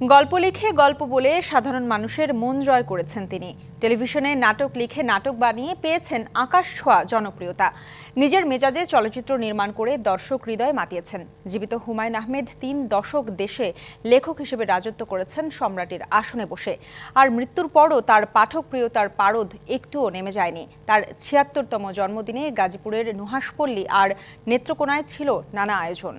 গল্প লিখে গল্প বলে সাধারণ মানুষের মন জয় করেছেন তিনি। টেলিভিশনে নাটক লিখে নাটক বানিয়ে পেয়েছেন আকাশ ছোঁয়া জনপ্রিয়তা। নিজের মেজাজে চলচ্চিত্র নির্মাণ করে দর্শক হৃদয় মাতিয়েছেন। জীবিত হুমায়ুন আহমেদ তিন দশক দেশে লেখক হিসেবে রাজত্ব করেছেন সম্রাটের আসনে বসে। আর মৃত্যুর পরও তার পাঠকপ্রিয়তার পারদ একটুও নেমে যায়নি। তার ছিয়াত্তরতম জন্মদিনে গাজীপুরের নুহাসপল্লী আর নেত্রকোনায় ছিল নানা আয়োজন।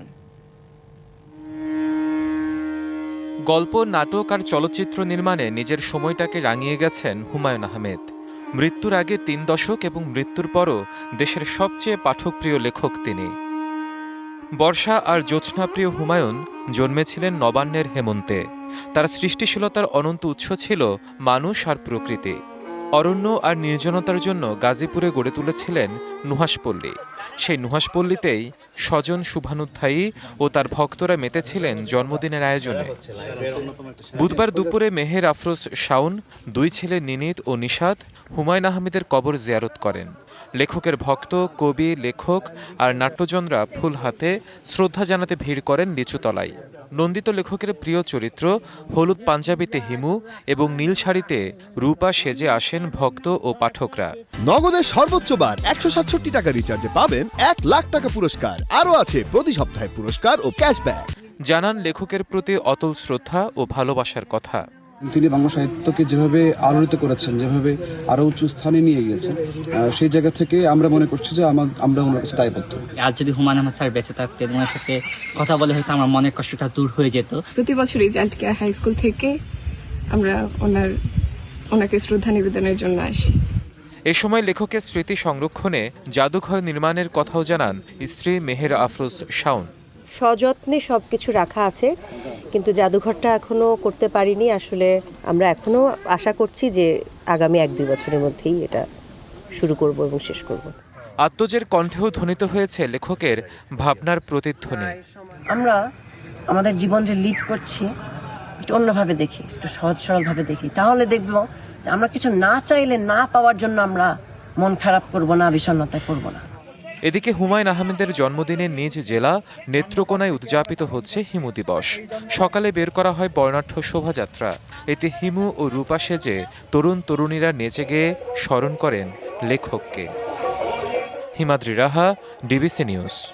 গল্প, নাটক আর চলচ্চিত্র নির্মাণে নিজের সময়টাকে রাঙিয়ে গেছেন হুমায়ুন আহমেদ। মৃত্যুর আগে তিন দশক এবং মৃত্যুর পরও দেশের সবচেয়ে পাঠকপ্রিয় লেখক তিনি। বর্ষা আর জ্যোৎস্নাপ্রিয় হুমায়ুন জন্মেছিলেন নবান্নের হেমন্তে। তার সৃষ্টিশীলতার অনন্ত উৎস ছিল মানুষ আর প্রকৃতি। অরণ্য আর নির্জনতার জন্য গাজীপুরে গড়ে তুলেছিলেন নুহাসপল্লী সেই নুহাসপল্লীতেই স্বজন শুভানুধ্যায়ী ও তার ভক্তরা মেতেছিলেন জন্মদিনের আয়োজনে। বুধবার দুপুরে মেহের আফরোজ শাওন, দুই ছেলে নিনিত ও নিষাদ হুমায়ুন আহমেদের কবর জিয়ারত করেন। লেখকের ভক্ত, কবি, লেখক আর নাট্যজনরা ফুল হাতে শ্রদ্ধা জানাতে ভিড় করেন লিচুতলায়। নন্দিত লেখকের প্রিয় চরিত্র হলুদ পাঞ্জাবিতে হিমু এবং নীল শাড়িতে রূপা সেজে আসেন ভক্ত ও পাঠকরা। নগদের সর্বোচ্চ বার একশো সাতষট্টি টাকা রিচার্জে পাবেন এক লাখ টাকা পুরস্কার। আরও আছে প্রতি সপ্তাহে পুরস্কার ও ক্যাশব্যাক জানান লেখকের প্রতি অতল শ্রদ্ধা ও ভালোবাসার কথা। তিনি বাংলা সাহিত্যকে যেভাবে আলোড়িত করেছেন যেভাবে আরও উঁচু স্থানে নিয়ে গিয়েছেন সেই জায়গা থেকে আমরা মনে করছি যে আমার আমরা ওনার কাছে দায়বদ্ধ। আর যদি হুমায়ুন আহমেদ স্যার বেঁচে থাকতেন ওনার সাথে কথা বলে হয়তো আমার মনের কষ্টটা দূর হয়ে যেত। প্রতি বছর রেজাল্ট কেয়ার হাই স্কুল থেকে আমরা ওনার ওনাকে শ্রদ্ধা নিবেদনের জন্য আসি। এ সময় লেখকের স্মৃতি সংরক্ষণে জাদুঘর নির্মাণের কথাও জানান স্ত্রী মেহের আফরোজ শাওন। সযত্নে সব কিছু রাখা আছে কিন্তু জাদুঘরটা এখনও করতে পারিনি। আসলে আমরা এখনও আশা করছি যে আগামী এক দুই বছরের মধ্যেই এটা শুরু করব এবং শেষ করব। আত্মজের কণ্ঠেও ধ্বনিত হয়েছে লেখকের ভাবনার প্রতিধ্বনি। আমরা আমাদের জীবন যে লিড করছি একটু অন্যভাবে দেখি একটু সহজ সরলভাবে দেখি। তাহলে দেখব যে আমরা কিছু না চাইলে না পাওয়ার জন্য আমরা মন খারাপ করব না বিষণ্ণতা করব না। এদিকে হুমায়ুন আহমেদের জন্মদিনে নিজ জেলা নেত্রকোনায় উদযাপিত হচ্ছে হিমু দিবস। সকালে বের করা হয় বর্ণাঢ্য শোভাযাত্রা। এতে হিমু ও রূপা সেজে তরুণ তরুণীরা নেচে গেয়ে স্মরণ করেন লেখককে। Himadri Raha, DBC news.